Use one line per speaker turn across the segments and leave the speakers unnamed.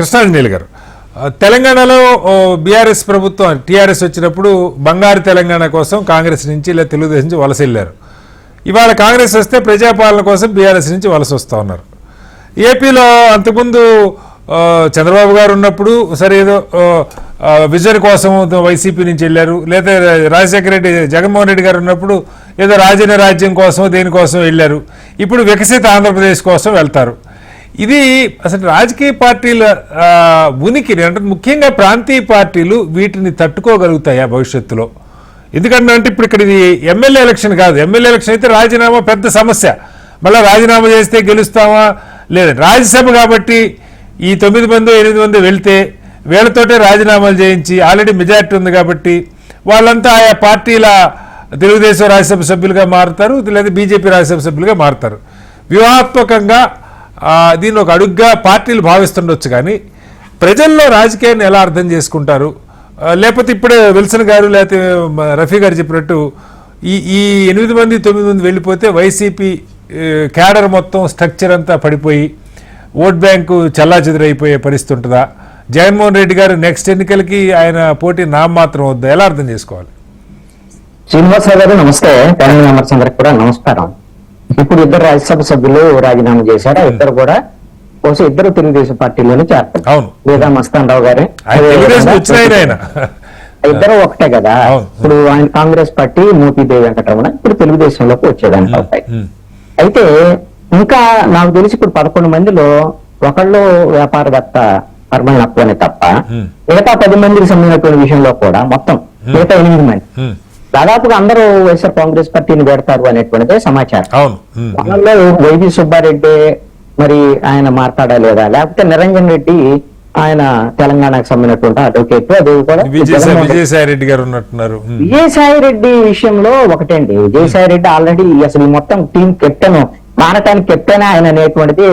కృష్ణాంజనేయులు గారు. తెలంగాణలో బీఆర్ఎస్ ప్రభుత్వం టీఆర్ఎస్ వచ్చినప్పుడు బంగారు తెలంగాణ కోసం కాంగ్రెస్ నుంచి లేదా తెలుగుదేశం నుంచి వలస వెళ్ళారు. ఇవాళ కాంగ్రెస్ వస్తే ప్రజాపాలన కోసం బీఆర్ఎస్ నుంచి వలస వస్తూ ఉన్నారు. ఏపీలో అంతకుముందు చంద్రబాబు గారు ఉన్నప్పుడు సరే ఏదో విజన్ కోసం వైసీపీ నుంచి వెళ్ళారు. లేదా రాజశేఖర రెడ్డి జగన్మోహన్ రెడ్డి గారు ఉన్నప్పుడు ఏదో రాజన రాజ్యం కోసం దేనికోసం వెళ్ళారు. ఇప్పుడు వికసిత ఆంధ్రప్రదేశ్ కోసం వెళ్తారు. ఇది అసలు రాజకీయ పార్టీల ఉనికి ఉనికిని అంటే ముఖ్యంగా ప్రాంతీయ పార్టీలు వీటిని తట్టుకోగలుగుతాయా భవిష్యత్తులో? ఎందుకంటే అంటే ఇప్పుడు ఇక్కడ ఇది ఎమ్మెల్యే ఎలక్షన్ కాదు. ఎమ్మెల్యే ఎలక్షన్ అయితే రాజీనామా పెద్ద సమస్య. మళ్ళీ రాజీనామా చేస్తే గెలుస్తామా? లేదా. రాజ్యసభ కాబట్టి ఈ తొమ్మిది మంది ఎనిమిది మంది వెళ్తే వీళ్ళతోటే రాజీనామాలు చేయించి ఆల్రెడీ మెజార్టీ ఉంది కాబట్టి వాళ్ళంతా ఆయా పార్టీల తెలుగుదేశం రాజ్యసభ సభ్యులుగా మారుతారు లేదా బీజేపీ రాజ్యసభ సభ్యులుగా మారుతారు. వ్యూహాత్మకంగా దీన్ని ఒక అడుగ్గా పార్టీలు భావిస్తుండొచ్చు కానీ ప్రజల్లో రాజకీయాన్ని ఎలా అర్థం చేసుకుంటారు? లేకపోతే ఇప్పుడే విల్సన్ గారు లేకపోతే రఫీ గారు చెప్పినట్టు ఈ ఈ ఎనిమిది మంది తొమ్మిది మంది వెళ్ళిపోతే వైసీపీ క్యాడర్ మొత్తం స్ట్రక్చర్ అంతా పడిపోయి ఓట్ బ్యాంకు చెల్లాచెదురైపోయే పరిస్థితి ఉంటుందా? జగన్మోహన్ రెడ్డి గారు నెక్స్ట్ ఎన్నికలకి ఆయన పోటీ నామమాత్రం వద్దా? ఎలా అర్థం చేసుకోవాలి?
శ్రీనివాసరావు గారు నమస్తే. తెలంగాణ అందరికి కూడా నమస్కారం. ఇప్పుడు ఇద్దరు రాజ్యసభ సభ్యులు రాజీనామా చేశారు. ఆ ఇద్దరు కూడా బహుశా ఇద్దరు తెలుగుదేశం పార్టీలోనే చేస్తారు. లేదా మస్తాన్ రావు గారే ఇద్దరు ఒకటే కదా. ఇప్పుడు ఆయన కాంగ్రెస్ పార్టీ మోపీదేవి వెంకటరమణ ఇప్పుడు తెలుగుదేశంలోకి వచ్చేదానికి అవుతాయి
ఉమ్,
అయితే ఇంకా నాకు తెలిసి ఇప్పుడు పదకొండు మందిలో ఒకళ్ళు వ్యాపారవేత్త పరమైన తప్ప
Hmm.
మిగతా పది మందికి సంబంధించినటువంటి విషయంలో కూడా మొత్తం మిగతా ఎనిమిది మంది. దాదాపుగా అందరూ వైఎస్ఆర్ కాంగ్రెస్ పార్టీని పెడతారు అనేటువంటిదే సమాచారం. వాళ్ళలో వైవి సుబ్బారెడ్డి మరి ఆయన మాట్లాడా లేదా లేకపోతే నిరంజన్ రెడ్డి ఆయన తెలంగాణకు సంబంధించినటువంటి అడ్వకేట్ అది కూడా
విజయసాయి
రెడ్డి-
గారు ఉన్నట్టున్నారు.
విజయసాయి రెడ్డి విషయంలో ఒకటండి. విజయసాయి రెడ్డి ఆల్రెడీ అసలు మొత్తం టీం కెప్టెన్ మారటానికి కెప్టెన్ ఆయన అనేటువంటిది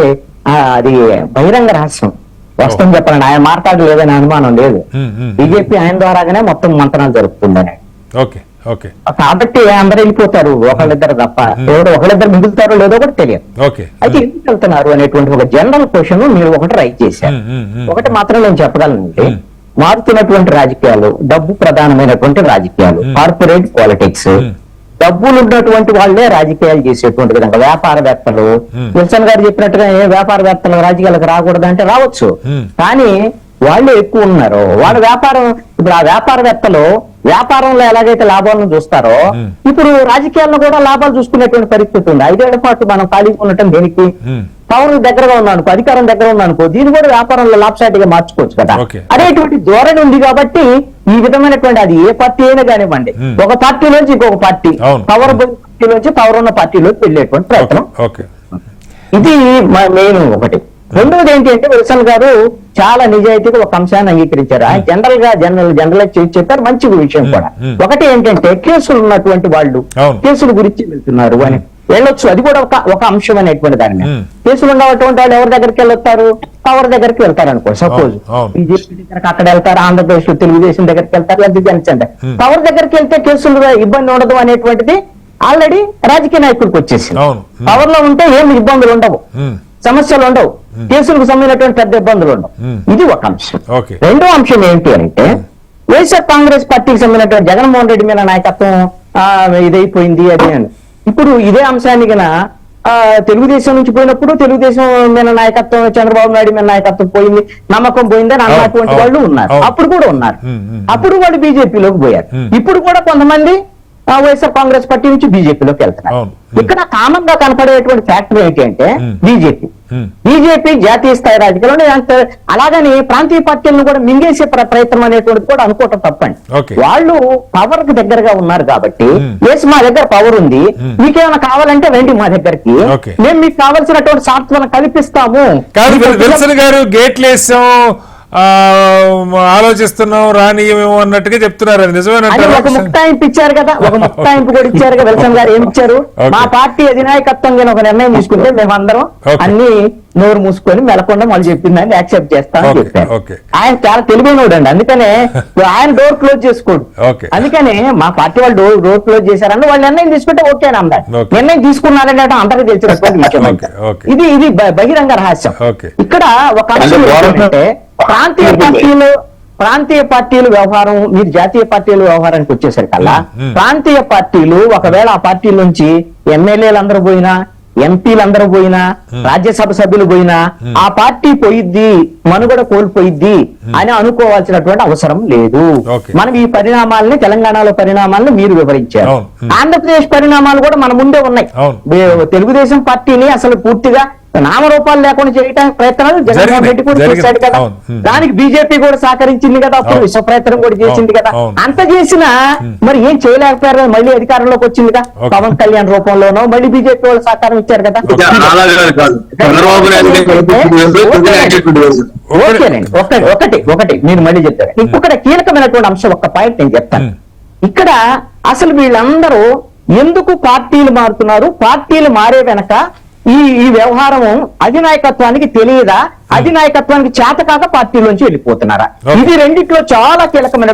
అది బహిరంగ రహస్యం. వస్తుంది చెప్పాలండి. ఆయన మాట్లాడలేదని అనుమానం లేదు. బీజేపీ ఆయన ద్వారాగానే మొత్తం మంత్రాలు జరుపుతుందని
ఓకే.
కాబట్టి అందరూ వెళ్ళిపోతారు ఒకళ్ళిద్దరు తప్ప. ఎవరు ఒకళ్ళిద్దరు మిగులుతారో లేదో కూడా తెలియదు. అయితే ఎందుకు వెళ్తున్నారు అనేటువంటి ఒక జనరల్ క్వశ్చన్ మీరు ఒకటి రైట్ చేశారు. ఒకటి మాత్రం నేను చెప్పగలనండి.
Hmm.
మారుతున్నటువంటి రాజకీయాలు డబ్బు ప్రధానమైనటువంటి రాజకీయాలు కార్పొరేట్ పాలిటిక్స్. డబ్బులు ఉన్నటువంటి వాళ్ళే రాజకీయాలు చేసేటువంటి విధంగా వ్యాపారవేత్తలు. విల్సన్ గారు చెప్పినట్టుగా ఏ వ్యాపారవేత్తలు రాజకీయాలకు రాకూడదు అంటే రావచ్చు. కానీ వాళ్ళు ఎక్కువ ఉన్నారు. వాళ్ళ వ్యాపారం ఇప్పుడు ఆ వ్యాపారవేత్తలు వ్యాపారంలో ఎలాగైతే లాభాలను చూస్తారో. ఇప్పుడు రాజకీయాల్లో కూడా లాభాలు చూసుకునేటువంటి పరిస్థితి ఉంది. ఐదేళ్ళ పాటు మనం ఖాళీగా ఉండటం దేనికి? పవర్ దగ్గరగా ఉన్నాను అధికారం దగ్గర ఉన్నాను దీన్ని కూడా వ్యాపారంలో లాభసాటిగా మార్చుకోవచ్చు కదా. అనేటువంటి ధోరణి ఉంది కాబట్టి ఈ విధమైనటువంటి అది ఏ పార్టీ అయినా కానివ్వండి. ఒక పార్టీలోంచి ఇంకొక పార్టీ. పవర్ పార్టీలోంచి పవర్ ఉన్న పార్టీలోకి వెళ్ళేటువంటి ప్రయత్నం. ఇది మెయిన్ ఒకటి. రెండోది ఏంటి అంటే విల్సన్ గారు చాలా నిజాయితీగా ఒక అంశాన్ని అంగీకరించారు ఆయన జనరల్గా జనరల్ జనరల్ చేసి చెప్పారు మంచి విషయం. కూడా. ఒకటి ఏంటంటే కేసులు ఉన్నటువంటి వాళ్ళు. కేసుల గురించి వెళ్తున్నారు అని వెళ్ళొచ్చు అది కూడా ఒక ఒక అంశం అనేటువంటి దాని. కేసులు ఉన్నటువంటి వాళ్ళు ఎవరి దగ్గరికి వెళ్ళొస్తారు పవర్ దగ్గరికి వెళ్తారు అనుకో సపోజ్. బీజేపీ దగ్గరకు అక్కడ వెళ్తారు ఆంధ్రప్రదేశ్లో తెలుగుదేశం దగ్గరికి వెళ్తారు లేదా జనసేన. పవర్ దగ్గరికి వెళ్తే కేసులు ఇబ్బంది ఉండదు అనేటువంటిది ఆల్రెడీ రాజకీయ నాయకుడికి వచ్చేసింది.
Hmm.
పవర్లో ఉంటే ఏమి ఇబ్బందులు ఉండవు సమస్యలు ఉండవు కేసులకు సంబంధించినటువంటి పెద్ద ఇబ్బందులు ఉండవు.
Hmm.
ఇది ఒక అంశం. రెండో అంశం ఏంటి అంటే వైఎస్ఆర్ కాంగ్రెస్ పార్టీకి సంబంధించినటువంటి జగన్మోహన్ రెడ్డి మీద నాయకత్వం ఇదైపోయింది అది అని ఇప్పుడు ఇదే ఆ, తెలుగుదేశం నుంచి పోయినప్పుడు తెలుగుదేశం మీద నాయకత్వం చంద్రబాబు నాయుడు మీద నాయకత్వం పోయింది నమ్మకం పోయిందని అన్నటువంటి
అవును,
వాళ్ళు ఉన్నారు.
అవును.
అప్పుడు కూడా ఉన్నారు.
Hmm, hmm,
అప్పుడు వాళ్ళు బీజేపీలోకి పోయారు.
Hmm.
ఇప్పుడు కూడా కొంతమంది ఆ, వైఎస్ఆర్ కాంగ్రెస్ పార్టీ నుంచి బీజేపీలోకి వెళ్తున్నారు. ఇక్కడ కామన్గా కనపడేటువంటి ఫ్యాక్టర్ ఏంటి అంటే
Hmm.
బీజేపీ. బీజేపీ జాతీయ స్థాయి రాజకీయాలు అలాగని ప్రాంతీయ పార్టీలను కూడా మింగేసే ప్ర- ప్రయత్నం అనేటువంటిది కూడా అనుకోవటం తప్పండి. వాళ్ళు పవర్కి దగ్గరగా ఉన్నారు కాబట్టి. ఎస్ మా దగ్గర పవర్ ఉంది. మీకేమైనా కావాలంటే రండి మా దగ్గరికి. మేము మీకు కావాల్సినటువంటి సాంత్వన కల్పిస్తాము
గారు గేట్లు వేసాం ఆలోచిస్తున్నాం రానియమేమో అన్నట్టుగా చెప్తున్నారు అది
అని ఒక ముక్తాయింపు ఇచ్చారు కదా ఒక ముక్తాయింపు కూడా ఇచ్చారు కదా విల్సన్ గారు ఏమి ఇచ్చారు. మా పార్టీ అధినాయకత్వం కింద ఒక నిర్ణయం తీసుకుంటే మేమందరం. అన్ని నోరు మూసుకొని మెలకుండా మళ్ళీ చెప్పిందని యాక్సెప్ట్ చేస్తామని
Okay,
చెప్పారు. ఆయన చాలా తెలివైనోడు అండి అందుకనే ఆయన డోర్ క్లోజ్ చేసుకోడు. అందుకనే మా పార్టీ వాళ్ళు డోర్ డోర్ క్లోజ్ చేశారని వాళ్ళు నిర్ణయం తీసుకుంటే ఓకే అన్నారు
Okay.
నిర్ణయం తీసుకున్నారంటే అందరికీ
okay.
ఇది ఇది బహిరంగ రహస్యం. ఇక్కడ ఒక
అంటే
అంశం ఏంటంటే ప్రాంతీయ పార్టీలు ప్రాంతీయ పార్టీల వ్యవహారం మీరు జాతీయ పార్టీల వ్యవహారానికి వచ్చేసరికల్లా. ప్రాంతీయ పార్టీలు ఒకవేళ ఆ పార్టీల నుంచి ఎమ్మెల్యేలు అందరూ పోయినా ఎంపీలు అందరూ పోయినా రాజ్యసభ సభ్యులు పోయినా ఆ పార్టీ పోయిద్ది మనుగడ కోల్పోయిద్ది అని అనుకోవాల్సినటువంటి అవసరం లేదు. మనం ఈ పరిణామాలని తెలంగాణలో పరిణామాలను మీరు వివరించారు. ఆంధ్రప్రదేశ్ పరిణామాలు కూడా మన ముందే ఉన్నాయి. తెలుగుదేశం పార్టీని అసలు పూర్తిగా నామరూపాలు లేకుండా చేయడానికి ప్రయత్నాలు జగన్మోహన్. రెడ్డి కూడా. చేశాడు కదా. దానికి బీజేపీ కూడా సహకరించింది కదా అప్పుడు. విశ్వ ప్రయత్నం కూడా చేసింది. కదా. అంత చేసినా మరి ఏం చేయలేకపోయారు కదా, మళ్ళీ అధికారంలోకి వచ్చిందిగా
ఓకే.
పవన్ కళ్యాణ్ రూపంలోనో మళ్ళీ బీజేపీ వాళ్ళు సహకారం ఇచ్చారు కదా
అలాగే కాదు చంద్రబాబు నాయుడు
ఓకేనండి ఒకటి ఒకటి ఒకటి మీరు మళ్ళీ చెప్తారు ఇంకొకటి కీలకమైనటువంటి అంశం ఒక్క పాయింట్ నేను చెప్తాను. ఇక్కడ అసలు వీళ్ళందరూ ఎందుకు పార్టీలు మారుతున్నారు పార్టీలు మారే వెనక ఈ ఈ వ్యవహారం అధినాయకత్వానికి తెలియదా? అధినాయకత్వానికి చేతకాక పార్టీలోంచి వెళ్ళిపోతున్నారా. ఇది రెండిట్లో చాలా కీలకమైన.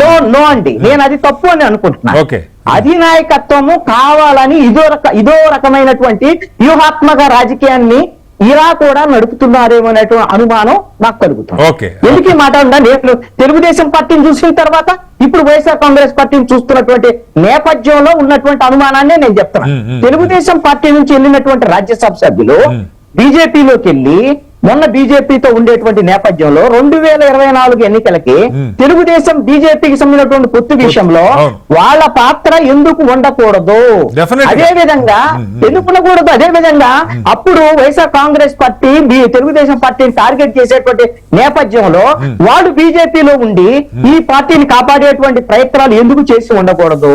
నో నో అండి. నేను అది తప్పు అని అనుకుంటున్నా.
ఓకే.
అధినాయకత్వము కావాలని ఇదో రక ఇదో రకమైనటువంటి వ్యూహాత్మక రాజకీయాన్ని ఇలా కూడా నడుపుతున్నారేమో అనేటువంటి అనుమానం నాకు కలుగుతుంది. ఎందుకు ఈ మాట ఉందా నేను తెలుగుదేశం పార్టీని చూసిన తర్వాత ఇప్పుడు వైఎస్ఆర్ కాంగ్రెస్ పార్టీని చూస్తున్నటువంటి నేపథ్యంలో ఉన్నటువంటి అనుమానాన్ని నేను
మ్మ్.
తెలుగుదేశం పార్టీ నుంచి వెళ్ళినటువంటి రాజ్యసభ సభ్యులు. బీజేపీలోకి వెళ్ళి మొన్న బీజేపీతో ఉండేటువంటి నేపథ్యంలో రెండు వేల ఇరవై నాలుగు ఎన్నికలకి. తెలుగుదేశం బీజేపీకి సంబంధించినటువంటి పొత్తు విషయంలో. వాళ్ళ పాత్ర ఎందుకు ఉండకూడదు. అదే విధంగా ఎందుకు ఉండకూడదు అదే విధంగా అప్పుడు వైఎస్ఆర్ కాంగ్రెస్ పార్టీ తెలుగుదేశం పార్టీని టార్గెట్ చేసేటువంటి నేపథ్యంలో వాడు బీజేపీలో ఉండి ఈ పార్టీని కాపాడేటువంటి ప్రయత్నాలు ఎందుకు చేసి ఉండకూడదు.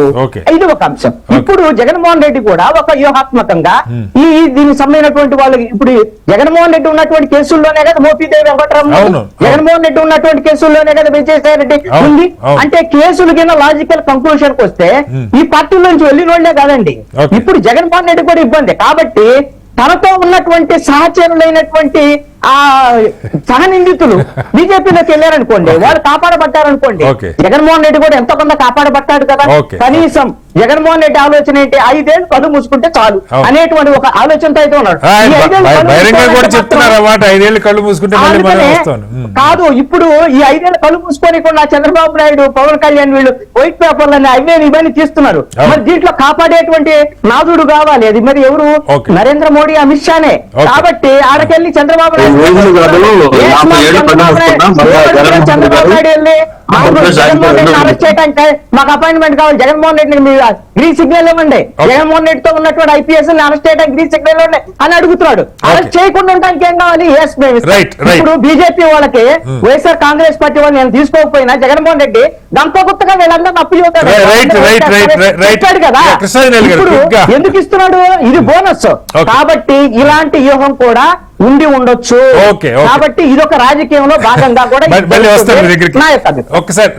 ఇది ఒక అంశం. ఇప్పుడు జగన్మోహన్ రెడ్డి కూడా ఒక వ్యూహాత్మకంగా ఈ ఈ దీనికి సంబంధించినటువంటి వాళ్ళకి ఇప్పుడు జగన్మోహన్ రెడ్డి ఉన్నటువంటి కేసుల్లోనే కదా మోపీదేవి వెంకటరామ
అవును, అవును.
జగన్మోహన్ రెడ్డి ఉన్నటువంటి కేసుల్లోనే కదా విజయసాయి రెడ్డి ఉంది. అంటే కేసులు కింద లాజికల్ కంక్లూషన్కు వస్తే. ఈ పార్టీ నుంచి వెళ్ళిన వాళ్ళే కాదండి. ఇప్పుడు జగన్మోహన్ రెడ్డి కూడా ఇబ్బంది కాబట్టి తనతో ఉన్నటువంటి సహచరులైనటువంటి ఆ సహనిందితులు బీజేపీలోకి వెళ్ళారనుకోండి వాళ్ళు కాపాడబడ్డారనుకోండి
Okay.
జగన్మోహన్ రెడ్డి కూడా ఎంతో కొంత కాపాడబట్టాడు కదా. కనీసం జగన్మోహన్ రెడ్డి ఆలోచన ఏంటి ఐదేళ్ళు కళ్ళు మూసుకుంటే చాలు
అవును.
అనేటువంటి ఒక ఆలోచనతో అయితే ఉన్నాడు
కూడా.
కాదు ఇప్పుడు ఈ ఐదేళ్ళు కళ్ళు మూసుకోనికుండా చంద్రబాబు నాయుడు పవన్ కళ్యాణ్ వీళ్ళు వైట్ పేపర్లని అవే ఇవన్నీ తీస్తున్నారు
అవును.
మరి దీంట్లో కాపాడేటువంటి నాదుడు కావాలి అది మరి ఎవరు. నరేంద్ర మోడీ అమిత్ షానే. కాబట్టి ఆడకెళ్ళి చంద్రబాబు నాయుడు
యాభై ఏళ్ళు
మాకు అపాయింట్మెంట్ కావాలి జగన్మోహన్ రెడ్డిని మీరు గ్రీన్ సిగ్నల్ ఇవ్వండి. జగన్మోహన్ రెడ్డితో ఉన్నటువంటి ఐపీఎస్ అరెస్ట్ చేయడానికి గ్రీన్ సిగ్నల్ ఇవ్వండి అని అడుగుతున్నాడు. అరెస్ట్. చేయకుండా ఉండడానికి ఏం కావాలి? ఎస్ మేము. ఇప్పుడు బీజేపీ వాళ్ళకి
Hmm.
వైఎస్ఆర్ కాంగ్రెస్ పార్టీ వాళ్ళు నేను తీసుకోకపోయినా జగన్మోహన్ రెడ్డి దాంతో కొత్తగా వీళ్ళందరూ అప్పు చెబుతాడు కదా. ఇప్పుడు. ఎందుకు ఇస్తున్నాడు? ఇది బోనస్
Okay.
కాబట్టి ఇలాంటి వ్యూహం కూడా ఉండి ఉండొచ్చు. కాబట్టి ఇదొక రాజకీయంలో భాగంగా కూడా నా యొక్క.
ఒక్కసారి